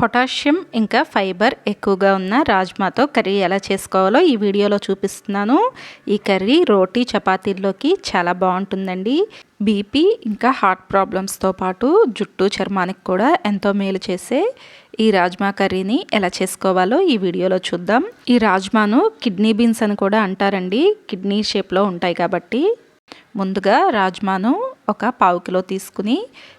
Potassium ఇంకా fibre ఎక్కువగా ఉన్న రాజ్మాతో కర్రీ ఎలా చేసుకోవాలో ఈ వీడియోలో చూపిస్తున్నాను. ఈ కర్రీ రోటీ చపాతీల్లోకి చాలా బాగుంటుందండి. బీపీ ఇంకా హార్ట్ ప్రాబ్లమ్స్తో పాటు జుట్టు చర్మానికి కూడా ఎంతో మేలు చేసే ఈ రాజ్మా కర్రీని ఎలా చేసుకోవాలో ఈ వీడియోలో చూద్దాం. ఈ రాజ్మాను కిడ్నీ బీన్స్ అని కూడా అంటారండి. కిడ్నీ షేప్లో ఉంటాయి కాబట్టి ముందుగా రాజ్మాను ఒక పావు కిలో తీసుకుని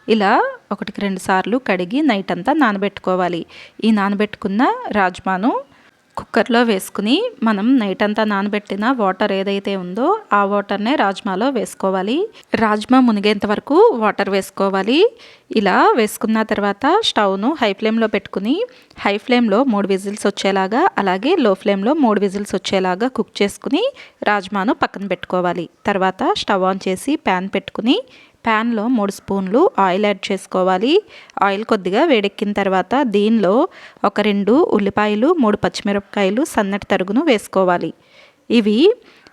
ఇలా ఒకటికి రెండు సార్లు కడిగి నైట్ అంతా నానబెట్టుకోవాలి. ఈ నానబెట్టుకున్న రాజ్మాను కుక్కర్లో వేసుకుని మనం నైట్ అంతా నానబెట్టిన వాటర్ ఏదైతే ఉందో ఆ వాటర్నే రాజ్మాలో వేసుకోవాలి. రాజ్మా మునిగేంత వరకు వాటర్ వేసుకోవాలి. ఇలా వేసుకున్న తర్వాత స్టవ్ను హై ఫ్లేమ్లో పెట్టుకుని హై ఫ్లేమ్లో మూడు విజిల్స్ వచ్చేలాగా అలాగే లో ఫ్లేమ్లో మూడు విజిల్స్ వచ్చేలాగా కుక్ చేసుకుని రాజ్మాను పక్కన పెట్టుకోవాలి. తర్వాత స్టవ్ ఆన్ చేసి ప్యాన్ పెట్టుకుని ప్యాన్లో మూడు స్పూన్లు ఆయిల్ యాడ్ చేసుకోవాలి. ఆయిల్ కొద్దిగా వేడెక్కిన తర్వాత దీనిలో ఒక రెండు ఉల్లిపాయలు మూడు పచ్చిమిరపకాయలు సన్నటి తరుగును వేసుకోవాలి. ఇవి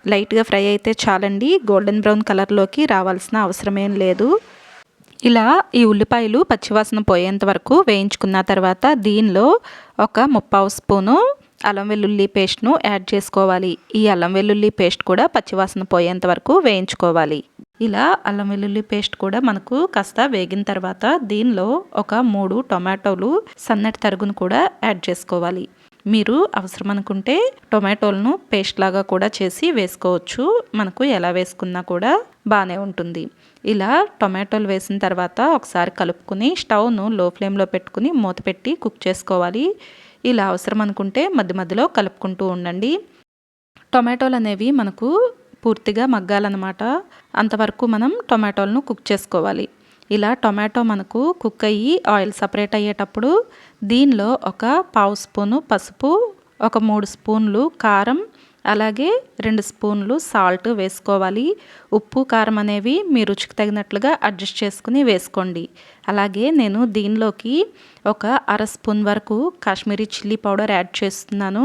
లైట్గా ఫ్రై అయితే చాలండి. గోల్డెన్ బ్రౌన్ కలర్లోకి రావాల్సిన అవసరమేం లేదు. ఇలా ఈ ఉల్లిపాయలు పచ్చివాసన పోయేంత వరకు వేయించుకున్న తర్వాత దీనిలో ఒక ముప్పావు స్పూను అల్లం వెల్లుల్లి పేస్ట్ను యాడ్ చేసుకోవాలి. ఈ అల్లం వెల్లుల్లి పేస్ట్ కూడా పచ్చివాసన పోయేంత వరకు వేయించుకోవాలి. ఇలా అల్లం వెల్లుల్లి పేస్ట్ కూడా మనకు కాస్త వేగిన తర్వాత దీనిలో ఒక మూడు టొమాటోలు సన్నటి తరుగును కూడా యాడ్ చేసుకోవాలి. మీరు అవసరం అనుకుంటే టొమాటోలను పేస్ట్ లాగా కూడా చేసి వేసుకోవచ్చు. మనకు ఎలా వేసుకున్నా కూడా బాగానే ఉంటుంది. ఇలా టొమాటోలు వేసిన తర్వాత ఒకసారి కలుపుకుని స్టవ్ను లో ఫ్లేమ్లో పెట్టుకుని మూత పెట్టి కుక్ చేసుకోవాలి. ఇలా అవసరం అనుకుంటే మధ్య మధ్యలో కలుపుకుంటూ ఉండండి. టొమాటోలు అనేవి మనకు పూర్తిగా మగ్గాలన్నమాట. అంతవరకు మనం టొమాటోలను కుక్ చేసుకోవాలి. ఇలా టొమాటో మనకు కుక్ అయ్యి ఆయిల్ సపరేట్ అయ్యేటప్పుడు దీనిలో ఒక పావు స్పూను పసుపు ఒక మూడు స్పూన్లు కారం అలాగే రెండు స్పూన్లు సాల్ట్ వేసుకోవాలి. ఉప్పు కారం అనేవి మీ రుచికి తగినట్లుగా అడ్జస్ట్ చేసుకుని వేసుకోండి. అలాగే నేను దీనిలోకి ఒక అర స్పూన్ వరకు కాశ్మీరీ చిల్లీ పౌడర్ యాడ్ చేస్తున్నాను.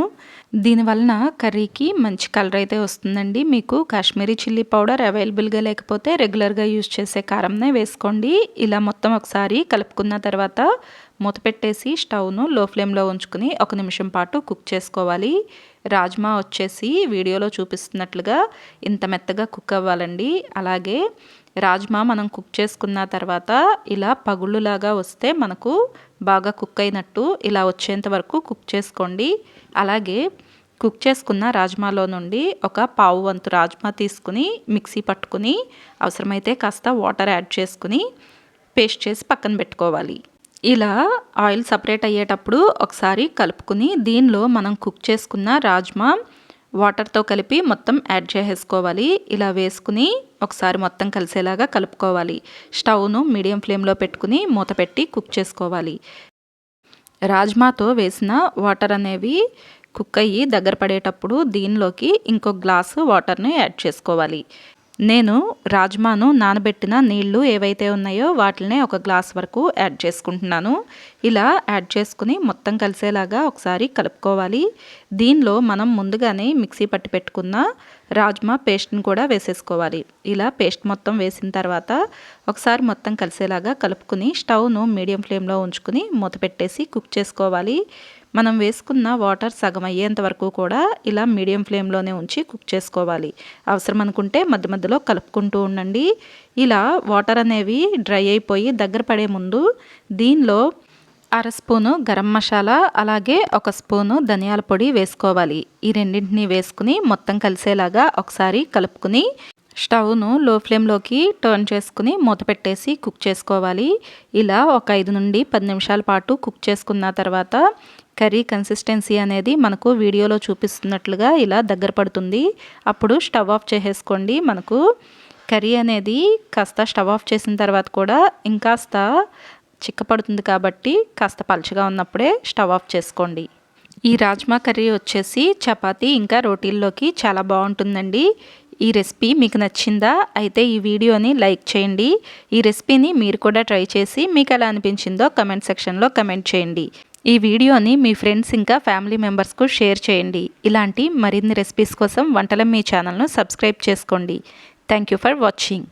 దీనివలన కర్రీకి మంచి కలర్ అయితే వస్తుందండి. మీకు కాశ్మీరీ చిల్లీ పౌడర్ అవైలబుల్గా లేకపోతే రెగ్యులర్గా యూజ్ చేసే కారంనే వేసుకోండి. ఇలా మొత్తం ఒకసారి కలుపుకున్న తర్వాత మూత పెట్టేసి స్టవ్ను లో ఫ్లేమ్లో ఉంచుకుని ఒక నిమిషం పాటు కుక్ చేసుకోవాలి. రాజ్మా వచ్చేసి వీడియోలో చూపిస్తున్నట్లుగా ఇంత మెత్తగా కుక్ అవ్వాలండి. అలాగే రాజ్మా మనం కుక్ చేసుకున్న తర్వాత ఇలా పగుళ్ళులాగా వస్తే మనకు బాగా కుక్ అయినట్టు ఇలా వచ్చేంత వరకు కుక్ చేసుకోండి. అలాగే కుక్ చేసుకున్న రాజ్మాలో నుండి ఒక పావు వంతు రాజ్మా తీసుకుని మిక్సీ పట్టుకుని అవసరమైతే కాస్త వాటర్ యాడ్ చేసుకుని పేస్ట్ చేసి పక్కన పెట్టుకోవాలి. ఇలా ఆయిల్ సపరేట్ అయ్యేటప్పుడు ఒకసారి కలుపుకుని దీనిలో మనం కుక్ చేసుకున్న రాజ్మా వాటర్తో కలిపి మొత్తం యాడ్ చేసేసుకోవాలి. ఇలా వేసుకుని ఒకసారి మొత్తం కలిసేలాగా కలుపుకోవాలి. స్టవ్ను మీడియం ఫ్లేమ్లో పెట్టుకుని మూత పెట్టి కుక్ చేసుకోవాలి. రాజ్మాతో వేసిన వాటర్ అనేవి కుక్ అయ్యి దగ్గర పడేటప్పుడు దీనిలోకి ఇంకో గ్లాసు వాటర్ని యాడ్ చేసుకోవాలి. నేను రాజ్మాను నానబెట్టిన నీళ్ళు ఏవైతే ఉన్నాయో వాటిని ఒక గ్లాస్ వరకు యాడ్ చేసుకుంటున్నాను. ఇలా యాడ్ చేసుకుని మొత్తం కలిసేలాగా ఒకసారి కలుపుకోవాలి. దీనిలో మనం ముందుగానే మిక్సీ పట్టి పెట్టుకున్న రాజ్మా పేస్ట్ని కూడా వేసేసుకోవాలి. ఇలా పేస్ట్ మొత్తం వేసిన తర్వాత ఒకసారి మొత్తం కలిసేలాగా కలుపుకుని స్టవ్ను మీడియం ఫ్లేమ్లో ఉంచుకుని మూత పెట్టేసి కుక్ చేసుకోవాలి. మనం వేసుకున్న వాటర్ సగం అయ్యేంత వరకు కూడా ఇలా మీడియం ఫ్లేమ్లోనే ఉంచి కుక్ చేసుకోవాలి. అవసరం అనుకుంటే మధ్య మధ్యలో కలుపుకుంటూ ఉండండి. ఇలా వాటర్ అనేవి డ్రై అయిపోయి దగ్గర పడే ముందు దీనిలో అర స్పూను గరం మసాలా అలాగే ఒక స్పూను ధనియాల పొడి వేసుకోవాలి. ఈ రెండింటిని వేసుకుని మొత్తం కలిసేలాగా ఒకసారి కలుపుకుని స్టవ్ను లో ఫ్లేమ్లోకి టర్న్ చేసుకుని మూత పెట్టేసి కుక్ చేసుకోవాలి. ఇలా ఒక ఐదు నుండి పది నిమిషాల పాటు కుక్ చేసుకున్న తర్వాత కర్రీ కన్సిస్టెన్సీ అనేది మనకు వీడియోలో చూపిస్తున్నట్లుగా ఇలా దగ్గర పడుతుంది. అప్పుడు స్టవ్ ఆఫ్ చేసేసుకోండి. మనకు కర్రీ అనేది కాస్త స్టవ్ ఆఫ్ చేసిన తర్వాత కూడా ఇంకాస్త చిక్కపడుతుంది కాబట్టి కాస్త పలుచగా ఉన్నప్పుడే స్టవ్ ఆఫ్ చేసుకోండి. ఈ రాజ్మా కర్రీ వచ్చేసి చపాతీ ఇంకా రోటీల్లోకి చాలా బాగుంటుందండి. ఈ రెసిపీ మీకు నచ్చిందా? అయితే ఈ వీడియోని లైక్ చేయండి. ఈ రెసిపీని మీరు కూడా ట్రై చేసి మీకు ఎలా అనిపించిందో కమెంట్ సెక్షన్లో కమెంట్ చేయండి. ఈ వీడియోని మీ ఫ్రెండ్స్ ఇంకా ఫ్యామిలీ మెంబర్స్కు షేర్ చేయండి. ఇలాంటి మరిన్ని రెసిపీస్ కోసం వంటల మీ ఛానల్ను సబ్స్క్రైబ్ చేసుకోండి. Thank you for watching.